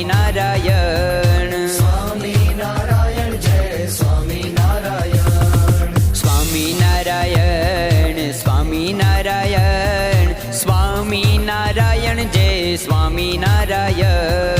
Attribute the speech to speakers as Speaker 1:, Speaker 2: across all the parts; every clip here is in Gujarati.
Speaker 1: સ્વામી નારાયણ
Speaker 2: સ્વામી નારાયણ જય સ્વામી નારાયણ
Speaker 1: સ્વામી નારાયણ સ્વામી નારાયણ સ્વામી નારાયણ જય સ્વામી નારાયણ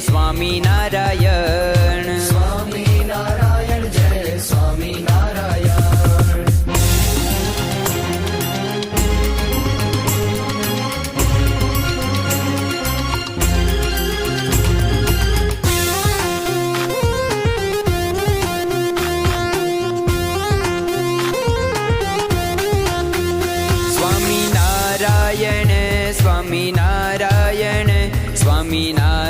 Speaker 1: જય સ્વામી નારાયણ
Speaker 2: સ્વામી નારાયણ જય સ્વામી નારાયણ
Speaker 1: સ્વામી નારાયણ સ્વામી નારાયણ સ્વામી નારાયણ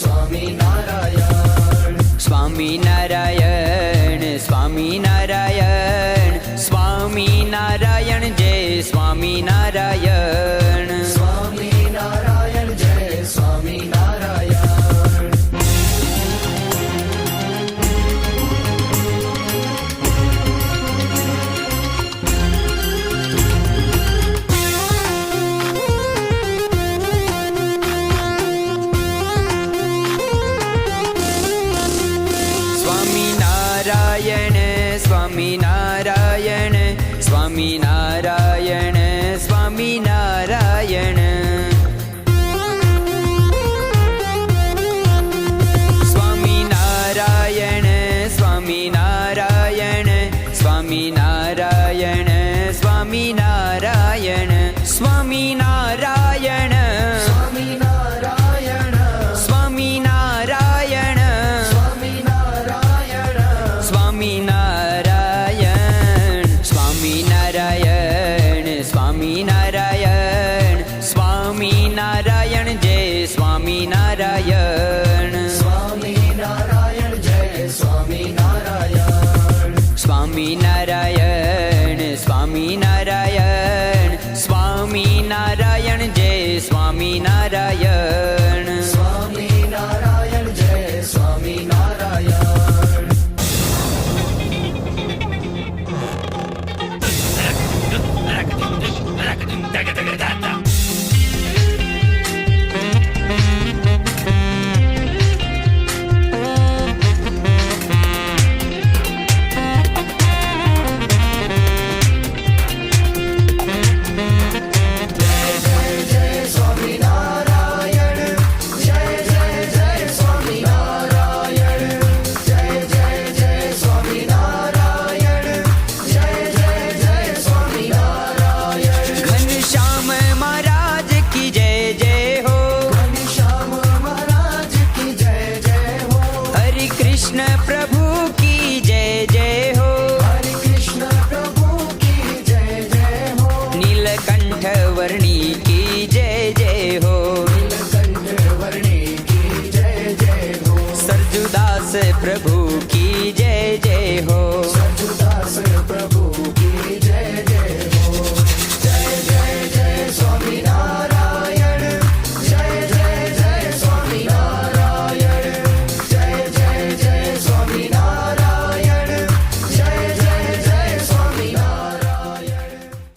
Speaker 2: સ્વામી નારાયણ.
Speaker 1: સ્વામી નારાયણ સ્વામી નારાયણ સ્વામી નારાયણ જય સ્વામી નારાયણ. Swami Narayana Swami Narayan Swami Narayan Swami Narayan Jay Swami Narayan.